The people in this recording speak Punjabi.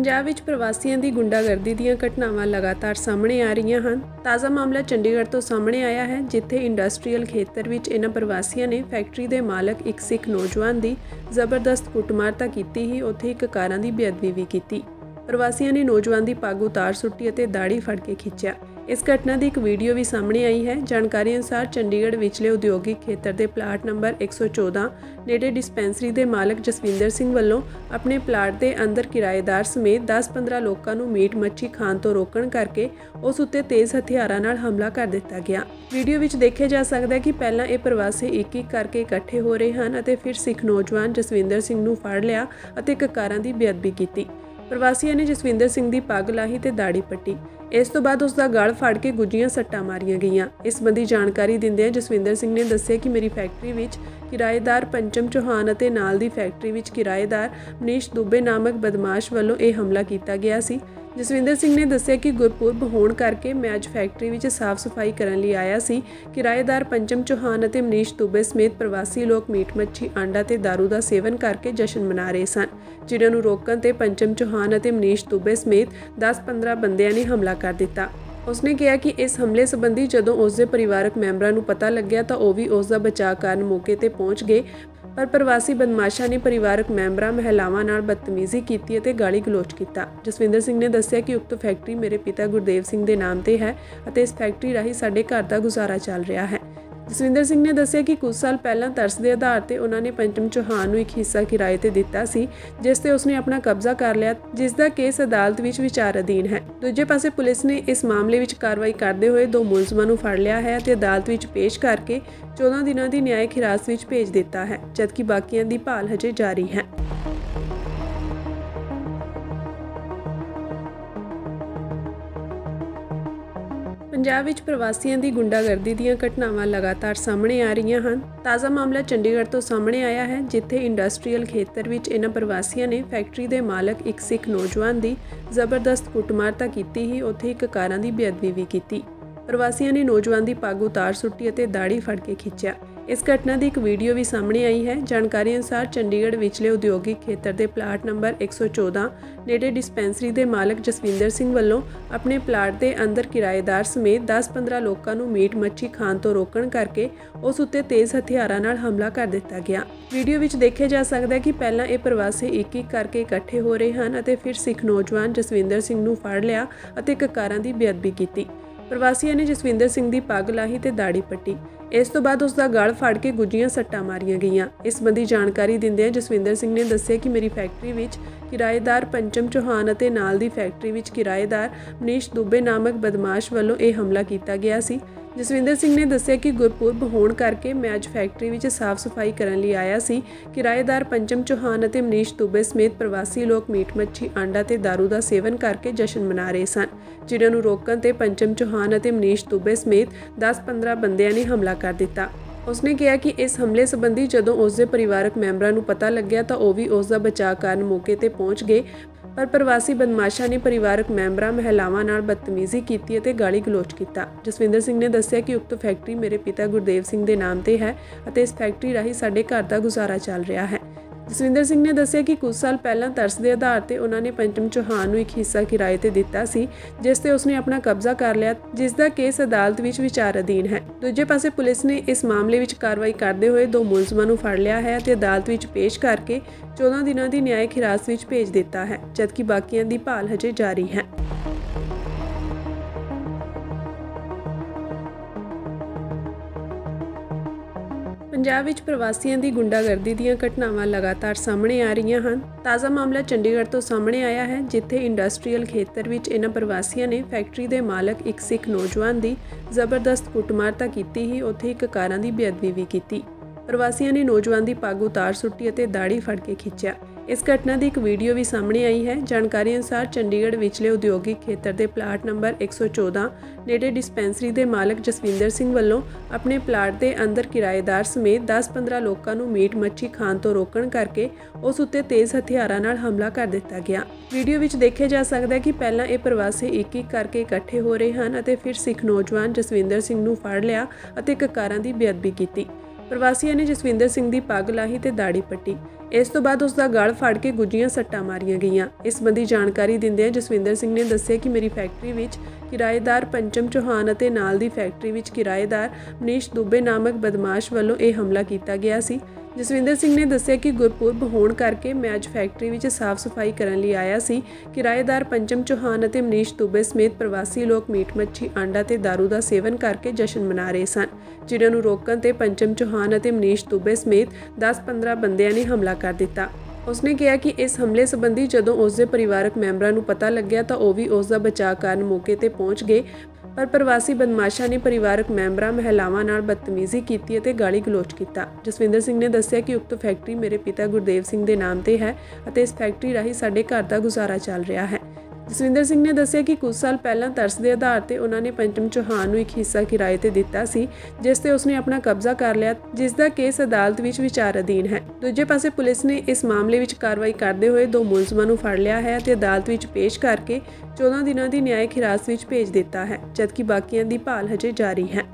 ਪੰਜਾਬ ਵਿੱਚ ਪ੍ਰਵਾਸੀਆਂ ਦੀ ਗੁੰਡਾਗਰਦੀ ਦੀਆਂ ਘਟਨਾਵਾਂ ਲਗਾਤਾਰ ਸਾਹਮਣੇ ਆ ਰਹੀਆਂ ਹਨ। ਤਾਜ਼ਾ ਮਾਮਲਾ ਚੰਡੀਗੜ੍ਹ ਤੋਂ ਸਾਹਮਣੇ ਆਇਆ ਹੈ, ਜਿੱਥੇ ਇੰਡਸਟਰੀਅਲ ਖੇਤਰ ਵਿੱਚ ਇਹਨਾਂ ਪ੍ਰਵਾਸੀਆਂ ਨੇ ਫੈਕਟਰੀ ਦੇ ਮਾਲਕ ਇੱਕ ਸਿੱਖ ਨੌਜਵਾਨ ਦੀ ਜ਼ਬਰਦਸਤ ਕੁੱਟਮਾਰ ਤਾਂ ਕੀਤੀ ਹੀ ਉੱਥੇ ਇੱਕ ਕਾਰਾਂ ਦੀ ਬੇਅਦਬੀ ਵੀ ਕੀਤੀ। ਪ੍ਰਵਾਸੀਆਂ ਨੇ ਨੌਜਵਾਨ ਦੀ ਪੱਗ ਉਤਾਰ ਸੁੱਟੀ ਅਤੇ ਦਾੜੀ ਫੜ ਕੇ ਖਿੱਚਿਆ। ਇਸ ਘਟਨਾ ਦੀ ਇੱਕ ਵੀਡੀਓ ਵੀ ਸਾਹਮਣੇ ਆਈ ਹੈ। ਜਾਣਕਾਰੀ ਅਨੁਸਾਰ ਚੰਡੀਗੜ੍ਹ ਵਿਚਲੇ ਉਦਯੋਗਿਕ ਖੇਤਰ ਦੇ ਪਲਾਟ ਨੰਬਰ 114 ਨੇੜੇ ਡਿਸਪੈਂਸਰੀ ਦੇ ਮਾਲਕ ਜਸਵਿੰਦਰ ਸਿੰਘ ਵੱਲੋਂ ਆਪਣੇ ਪਲਾਟ ਦੇ ਅੰਦਰ ਕਿਰਾਏਦਾਰ ਸਮੇਤ 10-15 ਲੋਕਾਂ ਨੂੰ ਮੀਟ ਮੱਛੀ ਖਾਣ ਤੋਂ ਰੋਕਣ ਕਰਕੇ ਉਸ ਉੱਤੇ ਤੇਜ਼ ਹਥਿਆਰਾਂ ਨਾਲ ਹਮਲਾ ਕਰ ਦਿੱਤਾ ਗਿਆ। ਵੀਡੀਓ ਵਿੱਚ ਦੇਖਿਆ ਜਾ ਸਕਦਾ ਹੈ ਕਿ ਪਹਿਲਾਂ ਇਹ ਪ੍ਰਵਾਸੀ ਇੱਕ ਇੱਕ ਕਰਕੇ ਇਕੱਠੇ ਹੋ ਰਹੇ ਹਨ ਅਤੇ ਫਿਰ ਸਿੱਖ ਨੌਜਵਾਨ ਜਸਵਿੰਦਰ ਸਿੰਘ ਨੂੰ ਫੜ ਲਿਆ ਅਤੇ ਕਕਾਰਾਂ ਦੀ ਬੇਅਦਬੀ ਕੀਤੀ। ਪ੍ਰਵਾਸੀਆਂ ਨੇ ਜਸਵਿੰਦਰ ਸਿੰਘ ਦੀ ਪੱਗ ਲਾਹੀ ਤੇ ਦਾੜੀ ਪੱਟੀ। ਇਸ ਤੋਂ ਬਾਅਦ ਉਸ ਦਾ ਗਲ ਫੜ ਕੇ ਗੁੱਜੀਆਂ ਸੱਟਾਂ ਮਾਰੀਆਂ ਗਈਆਂ। ਇਸ ਸੰਬੰਧੀ ਜਾਣਕਾਰੀ ਦਿੰਦਿਆਂ ਜਸਵਿੰਦਰ ਸਿੰਘ ਨੇ ਦੱਸਿਆ ਕਿ ਮੇਰੀ ਫੈਕਟਰੀ ਵਿੱਚ ਕਿਰਾਏਦਾਰ ਪੰਚਮ ਚੌਹਾਨ ਅਤੇ ਨਾਲ ਦੀ ਫੈਕਟਰੀ ਵਿੱਚ ਕਿਰਾਏਦਾਰ ਮਨੀਸ਼ ਦੁਬੇ ਨਾਮਕ ਬਦਮਾਸ਼ ਵੱਲੋਂ ਇਹ ਹਮਲਾ ਕੀਤਾ ਗਿਆ ਸੀ। ਜਸਵਿੰਦਰ ਸਿੰਘ ਨੇ ਦੱਸਿਆ ਕਿ ਗੁਰਪੁਰਬ ਹੋਣ ਕਰਕੇ ਮੈਂ ਅੱਜ ਫੈਕਟਰੀ ਵਿੱਚ ਸਾਫ਼ ਸਫ਼ਾਈ ਕਰਨ ਲਈ ਆਇਆ ਸੀ। ਕਿਰਾਏਦਾਰ ਪੰਚਮ ਚੌਹਾਨ ਅਤੇ ਮਨੀਸ਼ ਦੁਬੇ ਸਮੇਤ ਪ੍ਰਵਾਸੀ ਲੋਕ ਮੀਟ ਮੱਛੀ ਆਂਡਾ ਤੇ ਦਾਰੂ ਦਾ ਸੇਵਨ ਕਰਕੇ ਜਸ਼ਨ ਮਨਾ ਰਹੇ ਸਨ, ਜਿਨ੍ਹਾਂ ਨੂੰ ਰੋਕਣ ਤੇ ਪੰਚਮ ਚੌਹਾਨ ਅਤੇ ਮਨੀਸ਼ ਦੁਬੇ ਸਮੇਤ 10-15 ਬੰਦਿਆਂ ਨੇ ਹਮਲਾ ਕਰ ਦਿੱਤਾ। ਉਸਨੇ ਕਿਹਾ ਕਿ ਇਸ ਹਮਲੇ ਸੰਬੰਧੀ ਜਦੋਂ ਉਸ ਦੇ ਪਰਿਵਾਰਕ ਮੈਂਬਰਾਂ ਨੂੰ ਪਤਾ ਲੱਗਿਆ ਤਾਂ ਉਹ ਵੀ ਉਸ ਦਾ ਬਚਾਅ ਕਰਨ ਮੌਕੇ ਤੇ ਪਹੁੰਚ ਗਏ। ਪਰ ਪ੍ਰਵਾਸੀ ਬਦਮਾਸ਼ਾਂ ਨੇ ਪਰਿਵਾਰਕ ਮੈਂਬਰਾਂ, ਮਹਿਲਾਵਾਂ ਨਾਲ ਬਦਤਮੀਜ਼ੀ ਕੀਤੀ ਅਤੇ ਗਾਲੀ ਗਲੋਚ ਕੀਤਾ। ਜਸਵਿੰਦਰ ਸਿੰਘ ਨੇ ਦੱਸਿਆ ਕਿ ਉਕਤ ਫੈਕਟਰੀ ਮੇਰੇ ਪਿਤਾ ਗੁਰਦੇਵ ਸਿੰਘ ਦੇ ਨਾਮ ਤੇ ਹੈ ਅਤੇ ਇਸ ਫੈਕਟਰੀ ਰਾਹੀਂ ਸਾਡੇ ਘਰ ਦਾ ਗੁਜ਼ਾਰਾ ਚੱਲ ਰਿਹਾ ਹੈ। ਜਸਵਿੰਦਰ ਸਿੰਘ ਨੇ ਦੱਸਿਆ ਕਿ ਕੁਝ ਸਾਲ ਪਹਿਲਾਂ ਤਰਸ ਦੇ ਆਧਾਰ ਤੇ ਉਹਨਾਂ ਨੇ ਪੰਚਮ ਚੌਹਾਨ ਨੂੰ ਇੱਕ ਹਿੱਸਾ ਕਿਰਾਏ ਤੇ ਦਿੱਤਾ ਸੀ, ਜਿਸ ਤੇ ਉਸਨੇ ਆਪਣਾ ਕਬਜ਼ਾ ਕਰ ਲਿਆ, ਜਿਸ ਦਾ ਕੇਸ ਅਦਾਲਤ ਵਿੱਚ ਵਿਚਾਰ ਅਧੀਨ ਹੈ। ਦੂਜੇ ਪਾਸੇ ਪੁਲਿਸ ਨੇ ਇਸ ਮਾਮਲੇ ਵਿੱਚ ਕਾਰਵਾਈ ਕਰਦੇ ਹੋਏ ਦੋ ਮੁਲਜ਼ਮਾਂ ਨੂੰ ਫੜ ਲਿਆ ਹੈ ਅਤੇ ਅਦਾਲਤ ਵਿੱਚ ਪੇਸ਼ ਕਰਕੇ 14 ਦਿਨਾਂ ਦੀ ਨਿਆਇਕ ਹਿਰਾਸਤ ਵਿੱਚ ਭੇਜ ਦਿੱਤਾ ਹੈ, ਜਦਕਿ ਬਾਕੀਆਂ ਦੀ ਭਾਲ ਹਜੇ ਜਾਰੀ ਹੈ। ਪੰਜਾਬ ਵਿੱਚ ਪ੍ਰਵਾਸੀਆਂ ਦੀ ਗੁੰਡਾਗਰਦੀ ਦੀਆਂ ਘਟਨਾਵਾਂ ਲਗਾਤਾਰ ਸਾਹਮਣੇ ਆ ਰਹੀਆਂ ਹਨ। ਤਾਜ਼ਾ ਮਾਮਲਾ ਚੰਡੀਗੜ੍ਹ ਤੋਂ ਸਾਹਮਣੇ ਆਇਆ ਹੈ, ਜਿੱਥੇ ਇੰਡਸਟਰੀਅਲ ਖੇਤਰ ਵਿੱਚ ਇਹਨਾਂ ਪ੍ਰਵਾਸੀਆਂ ਨੇ ਫੈਕਟਰੀ ਦੇ ਮਾਲਕ ਇੱਕ ਸਿੱਖ ਨੌਜਵਾਨ ਦੀ ਜ਼ਬਰਦਸਤ ਕੁੱਟਮਾਰ ਤਾਂ ਕੀਤੀ ਹੀ ਉੱਥੇ ਇੱਕ ਕਾਰਾਂ ਦੀ ਬੇਅਦਬੀ ਵੀ ਕੀਤੀ। ਪ੍ਰਵਾਸੀਆਂ ਨੇ ਨੌਜਵਾਨ ਦੀ ਪੱਗ ਉਤਾਰ ਸੁੱਟੀ ਅਤੇ ਦਾੜੀ ਫੜ ਕੇ ਖਿੱਚਿਆ। ਇਸ ਘਟਨਾ ਦੀ ਇੱਕ ਵੀਡੀਓ ਵੀ ਸਾਹਮਣੇ ਆਈ ਹੈ। ਜਾਣਕਾਰੀ ਅਨੁਸਾਰ ਚੰਡੀਗੜ੍ਹ ਵਿਚਲੇ ਉਦਯੋਗਿਕ ਖੇਤਰ ਦੇ ਪਲਾਟ ਨੰਬਰ 114 ਨੇੜੇ ਡਿਸਪੈਂਸਰੀ ਦੇ ਮਾਲਕ ਜਸਵਿੰਦਰ ਸਿੰਘ ਵੱਲੋਂ ਆਪਣੇ ਪਲਾਟ ਦੇ ਅੰਦਰ ਕਿਰਾਏਦਾਰ ਸਮੇਤ 10-15 ਲੋਕਾਂ ਨੂੰ ਮੀਟ ਮੱਛੀ ਖਾਣ ਤੋਂ ਰੋਕਣ ਕਰਕੇ ਉਸ ਉੱਤੇ ਤੇਜ਼ ਹਥਿਆਰਾਂ ਨਾਲ ਹਮਲਾ ਕਰ ਦਿੱਤਾ ਗਿਆ। ਵੀਡੀਓ ਵਿੱਚ ਦੇਖਿਆ ਜਾ ਸਕਦਾ ਹੈ ਕਿ ਪਹਿਲਾਂ ਇਹ ਪ੍ਰਵਾਸੀ ਇੱਕ ਇੱਕ ਕਰਕੇ ਇਕੱਠੇ ਹੋ ਰਹੇ ਹਨ ਅਤੇ ਫਿਰ ਸਿੱਖ ਨੌਜਵਾਨ ਜਸਵਿੰਦਰ ਸਿੰਘ ਨੂੰ ਫੜ ਲਿਆ ਅਤੇ ਕਕਾਰਾਂ ਦੀ ਬੇਅਦਬੀ ਕੀਤੀ। ਪ੍ਰਵਾਸੀਆਂ ਨੇ ਜਸਵਿੰਦਰ ਸਿੰਘ ਦੀ ਪੱਗ ਲਾਹੀ ਤੇ ਦਾੜੀ ਪੱਟੀ। ਇਸ ਤੋਂ ਬਾਅਦ ਉਸ ਦਾ ਗਲ ਫੜ ਕੇ ਗੁੱਜੀਆਂ ਸੱਟਾਂ ਮਾਰੀਆਂ ਗਈਆਂ। ਇਸ ਸੰਬੰਧੀ ਜਾਣਕਾਰੀ ਦਿੰਦਿਆਂ ਜਸਵਿੰਦਰ ਸਿੰਘ ਨੇ ਦੱਸਿਆ ਕਿ ਮੇਰੀ ਫੈਕਟਰੀ ਵਿੱਚ ਕਿਰਾਏਦਾਰ ਪੰਚਮ ਚੌਹਾਨ ਅਤੇ ਨਾਲ ਦੀ ਫੈਕਟਰੀ ਵਿੱਚ ਕਿਰਾਏਦਾਰ ਮਨੀਸ਼ ਦੁਬੇ ਨਾਮਕ ਬਦਮਾਸ਼ ਵੱਲੋਂ ਇਹ ਹਮਲਾ ਕੀਤਾ ਗਿਆ ਸੀ। ਜਸਵਿੰਦਰ ਸਿੰਘ ਨੇ ਦੱਸਿਆ ਕਿ ਗੁਰਪੁਰਬ ਹੋਣ ਕਰਕੇ ਮੈਂ ਅੱਜ ਫੈਕਟਰੀ ਵਿੱਚ ਸਾਫ਼ ਸਫ਼ਾਈ ਕਰਨ ਲਈ ਆਇਆ ਸੀ। ਕਿਰਾਏਦਾਰ ਪੰਚਮ ਚੌਹਾਨ ਅਤੇ ਮਨੀਸ਼ ਦੁਬੇ ਸਮੇਤ ਪ੍ਰਵਾਸੀ ਲੋਕ ਮੀਟ ਮੱਛੀ ਆਂਡਾ ਤੇ ਦਾਰੂ ਦਾ ਸੇਵਨ ਕਰਕੇ ਜਸ਼ਨ ਮਨਾ ਰਹੇ ਸਨ, ਜਿਨ੍ਹਾਂ ਨੂੰ ਰੋਕਣ ਤੇ ਪੰਚਮ ਚੌਹਾਨ ਅਤੇ ਮਨੀਸ਼ ਦੁਬੇ ਸਮੇਤ 10-15 ਬੰਦਿਆਂ ਨੇ ਹਮਲਾ ਕਰ ਦਿੱਤਾ। ਉਸਨੇ ਕਿਹਾ ਕਿ ਇਸ ਹਮਲੇ ਸੰਬੰਧੀ ਜਦੋਂ ਉਸ ਦੇ ਪਰਿਵਾਰਕ ਮੈਂਬਰਾਂ ਨੂੰ ਪਤਾ ਲੱਗਿਆ ਤਾਂ ਉਹ ਵੀ ਉਸ ਦਾ ਬਚਾਅ ਕਰਨ ਮੌਕੇ ਤੇ ਪਹੁੰਚ ਗਏ। ਪਰ ਪ੍ਰਵਾਸੀ ਬਦਮਾਸ਼ਾਂ ਨੇ ਪਰਿਵਾਰਕ ਮੈਂਬਰਾਂ, ਮਹਿਲਾਵਾਂ ਨਾਲ ਬਦਤਮੀਜ਼ੀ ਕੀਤੀ ਅਤੇ ਗਾਲੀ ਗਲੋਚ ਕੀਤਾ। ਜਸਵਿੰਦਰ ਸਿੰਘ ਨੇ ਦੱਸਿਆ ਕਿ ਉਕਤ ਫੈਕਟਰੀ ਮੇਰੇ ਪਿਤਾ ਗੁਰਦੇਵ ਸਿੰਘ ਦੇ ਨਾਮ ਤੇ ਹੈ ਅਤੇ ਇਸ ਫੈਕਟਰੀ ਰਾਹੀਂ ਸਾਡੇ ਘਰ ਦਾ ਗੁਜ਼ਾਰਾ ਚੱਲ ਰਿਹਾ ਹੈ। ਜਸਵਿੰਦਰ ਸਿੰਘ ਨੇ ਦੱਸਿਆ ਕਿ ਕੁਝ ਸਾਲ ਪਹਿਲਾਂ ਤਰਸ ਦੇ ਆਧਾਰ ਤੇ ਉਹਨਾਂ ਨੇ ਪੰਚਮ ਚੌਹਾਨ ਨੂੰ ਇੱਕ ਹਿੱਸਾ ਕਿਰਾਏ ਤੇ ਦਿੱਤਾ ਸੀ, ਜਿਸ ਤੇ ਉਸਨੇ ਆਪਣਾ ਕਬਜ਼ਾ ਕਰ ਲਿਆ, ਜਿਸ ਦਾ ਕੇਸ ਅਦਾਲਤ ਵਿੱਚ ਵਿਚਾਰ ਅਧੀਨ ਹੈ। ਦੂਜੇ ਪਾਸੇ ਪੁਲਿਸ ਨੇ ਇਸ ਮਾਮਲੇ ਵਿੱਚ ਕਾਰਵਾਈ ਕਰਦੇ ਹੋਏ ਦੋ ਮੁਲਜ਼ਮਾਂ ਨੂੰ ਫੜ ਲਿਆ ਹੈ ਅਤੇ ਅਦਾਲਤ ਵਿੱਚ ਪੇਸ਼ ਕਰਕੇ 14 ਦਿਨਾਂ ਦੀ ਨਿਆਇਕ ਹਿਰਾਸਤ ਵਿੱਚ ਭੇਜ ਦਿੱਤਾ ਹੈ, ਜਦਕਿ ਬਾਕੀਆਂ ਦੀ ਭਾਲ ਹਜੇ ਜਾਰੀ ਹੈ। ਪੰਜਾਬ ਵਿੱਚ ਪ੍ਰਵਾਸੀਆਂ ਦੀ ਗੁੰਡਾਗਰਦੀ ਦੀਆਂ ਘਟਨਾਵਾਂ ਲਗਾਤਾਰ ਸਾਹਮਣੇ ਆ ਰਹੀਆਂ ਹਨ। ਤਾਜ਼ਾ ਮਾਮਲਾ ਚੰਡੀਗੜ੍ਹ ਤੋਂ ਸਾਹਮਣੇ ਆਇਆ ਹੈ, ਜਿੱਥੇ ਇੰਡਸਟਰੀਅਲ ਖੇਤਰ ਵਿੱਚ ਇਹਨਾਂ ਪ੍ਰਵਾਸੀਆਂ ਨੇ ਫੈਕਟਰੀ ਦੇ ਮਾਲਕ ਇੱਕ ਸਿੱਖ ਨੌਜਵਾਨ ਦੀ ਜ਼ਬਰਦਸਤ ਕੁੱਟਮਾਰ ਤਾਂ ਕੀਤੀ ਹੀ ਉੱਥੇ ਇੱਕ ਕਾਰਾਂ ਦੀ ਬੇਅਦਬੀ ਵੀ ਕੀਤੀ। ਪ੍ਰਵਾਸੀਆਂ ਨੇ ਨੌਜਵਾਨ ਦੀ ਪੱਗ ਉਤਾਰ ਸੁੱਟੀ ਅਤੇ ਦਾੜੀ ਫੜ ਕੇ ਖਿੱਚਿਆ। ਇਸ ਘਟਨਾ ਦੀ ਇੱਕ ਵੀਡੀਓ ਵੀ ਸਾਹਮਣੇ ਆਈ ਹੈ। ਜਾਣਕਾਰੀ ਅਨੁਸਾਰ ਚੰਡੀਗੜ੍ਹ ਵਿਚਲੇ ਉਦਯੋਗਿਕ ਖੇਤਰ ਦੇ ਪਲਾਟ ਨੰਬਰ 114 ਨੇੜੇ ਡਿਸਪੈਂਸਰੀ ਦੇ ਮਾਲਕ ਜਸਵਿੰਦਰ ਸਿੰਘ ਵੱਲੋਂ ਆਪਣੇ ਪਲਾਟ ਦੇ ਅੰਦਰ ਕਿਰਾਏਦਾਰ ਸਮੇਤ 10-15 ਲੋਕਾਂ ਨੂੰ ਮੀਟ ਮੱਛੀ ਖਾਣ ਤੋਂ ਰੋਕਣ ਕਰਕੇ ਉਸ ਉੱਤੇ ਤੇਜ਼ ਹਥਿਆਰਾਂ ਨਾਲ ਹਮਲਾ ਕਰ ਦਿੱਤਾ ਗਿਆ। ਵੀਡੀਓ ਵਿੱਚ ਦੇਖਿਆ ਜਾ ਸਕਦਾ ਹੈ ਕਿ ਪਹਿਲਾਂ ਇਹ ਪ੍ਰਵਾਸੀ ਇੱਕ ਇੱਕ ਕਰਕੇ ਇਕੱਠੇ ਹੋ ਰਹੇ ਹਨ ਅਤੇ ਫਿਰ ਸਿੱਖ ਨੌਜਵਾਨ ਜਸਵਿੰਦਰ ਸਿੰਘ ਨੂੰ ਫੜ ਲਿਆ ਅਤੇ ਕਕਾਰਾਂ ਦੀ ਬੇਅਦਬੀ ਕੀਤੀ। ਪ੍ਰਵਾਸੀਆਂ ਨੇ ਜਸਵਿੰਦਰ ਸਿੰਘ ਦੀ ਪੱਗ ਲਾਹੀ ਤੇ ਦਾੜੀ ਪੱਟੀ। ਇਸ ਤੋਂ ਬਾਅਦ ਉਸ ਦਾ ਗਲ ਫੜ ਕੇ ਗੁੱਜੀਆਂ ਸੱਟਾਂ ਮਾਰੀਆਂ ਗਈਆਂ। ਇਸ ਸੰਬੰਧੀ ਜਾਣਕਾਰੀ ਦਿੰਦਿਆਂ ਜਸਵਿੰਦਰ ਸਿੰਘ ਨੇ ਦੱਸਿਆ ਕਿ ਮੇਰੀ ਫੈਕਟਰੀ ਵਿੱਚ ਕਿਰਾਏਦਾਰ ਪੰਚਮ ਚੌਹਾਨ ਅਤੇ ਨਾਲ ਦੀ ਫੈਕਟਰੀ ਵਿੱਚ ਕਿਰਾਏਦਾਰ ਮਨੀਸ਼ ਦੁਬੇ ਨਾਮਕ ਬਦਮਾਸ਼ ਵੱਲੋਂ ਇਹ ਹਮਲਾ ਕੀਤਾ ਗਿਆ ਸੀ। ਜਸਵਿੰਦਰ ਸਿੰਘ ਨੇ ਦੱਸਿਆ ਕਿ ਗੁਰਪੁਰਬ ਹੋਣ ਕਰਕੇ ਮੈਂ ਅੱਜ ਫੈਕਟਰੀ ਵਿੱਚ ਸਾਫ਼ ਸਫ਼ਾਈ ਕਰਨ ਲਈ ਆਇਆ ਸੀ। ਕਿਰਾਏਦਾਰ ਪੰਚਮ ਚੌਹਾਨ ਅਤੇ ਮਨੀਸ਼ ਦੁਬੇ ਸਮੇਤ ਪ੍ਰਵਾਸੀ ਲੋਕ ਮੀਟ ਮੱਛੀ ਆਂਡਾ ਤੇ ਦਾਰੂ ਦਾ ਸੇਵਨ ਕਰਕੇ ਜਸ਼ਨ ਮਨਾ ਰਹੇ ਸਨ, ਜਿਨ੍ਹਾਂ ਨੂੰ ਰੋਕਣ ਤੇ ਪੰਚਮ ਚੌਹਾਨ ਅਤੇ ਮਨੀਸ਼ ਦੁਬੇ ਸਮੇਤ 10-15 ਬੰਦਿਆਂ ਨੇ ਹਮਲਾ ਕਰ ਦਿੱਤਾ। ਉਸਨੇ ਕਿਹਾ ਕਿ ਇਸ ਹਮਲੇ ਸੰਬੰਧੀ ਜਦੋਂ ਉਸ ਦੇ ਪਰਿਵਾਰਕ ਮੈਂਬਰਾਂ ਨੂੰ ਪਤਾ ਲੱਗਿਆ ਤਾਂ ਉਹ ਵੀ ਉਸ ਦਾ ਬਚਾਅ ਕਰਨ ਮੌਕੇ ਤੇ ਪਹੁੰਚ ਗਏ। ਪਰ ਪ੍ਰਵਾਸੀ ਬਦਮਾਸ਼ਾਂ ਨੇ ਪਰਿਵਾਰਕ ਮੈਂਬਰਾਂ, ਮਹਿਲਾਵਾਂ ਨਾਲ ਬਦਤਮੀਜ਼ੀ ਕੀਤੀ ਅਤੇ ਗਾਲੀ ਗਲੋਚ ਕੀਤਾ। ਜਸਵਿੰਦਰ ਸਿੰਘ ਨੇ ਦੱਸਿਆ ਕਿ ਉਕਤ ਫੈਕਟਰੀ ਮੇਰੇ ਪਿਤਾ ਗੁਰਦੇਵ ਸਿੰਘ ਦੇ ਨਾਮ ਤੇ ਹੈ ਅਤੇ ਇਸ ਫੈਕਟਰੀ ਰਾਹੀਂ ਸਾਡੇ ਘਰ ਦਾ ਗੁਜ਼ਾਰਾ ਚੱਲ ਰਿਹਾ ਹੈ। ਜਸਵਿੰਦਰ ਸਿੰਘ ਨੇ ਦੱਸਿਆ ਕਿ ਕੁਝ ਸਾਲ ਪਹਿਲਾਂ ਤਰਸ ਦੇ ਆਧਾਰ ਤੇ ਉਹਨਾਂ ਨੇ ਪੰਚਮ ਚੌਹਾਨ ਨੂੰ ਇੱਕ ਹਿੱਸਾ ਕਿਰਾਏ ਤੇ ਦਿੱਤਾ ਸੀ, ਜਿਸ ਤੇ ਉਸਨੇ ਆਪਣਾ ਕਬਜ਼ਾ ਕਰ ਲਿਆ, ਜਿਸ ਦਾ ਕੇਸ ਅਦਾਲਤ ਵਿੱਚ ਵਿਚਾਰ ਅਧੀਨ ਹੈ। ਦੂਜੇ ਪਾਸੇ ਪੁਲਿਸ ਨੇ ਇਸ ਮਾਮਲੇ ਵਿੱਚ ਕਾਰਵਾਈ ਕਰਦੇ ਹੋਏ ਦੋ ਮੁਲਜ਼ਮਾਂ ਨੂੰ ਫੜ ਲਿਆ ਹੈ ਅਤੇ ਅਦਾਲਤ ਵਿੱਚ ਪੇਸ਼ ਕਰਕੇ 14 ਦਿਨਾਂ ਦੀ ਨਿਆਇਕ ਹਿਰਾਸਤ ਵਿੱਚ ਭੇਜ ਦਿੱਤਾ ਹੈ, ਜਦਕਿ ਬਾਕੀਆਂ ਦੀ ਭਾਲ ਹਜੇ ਜਾਰੀ ਹੈ।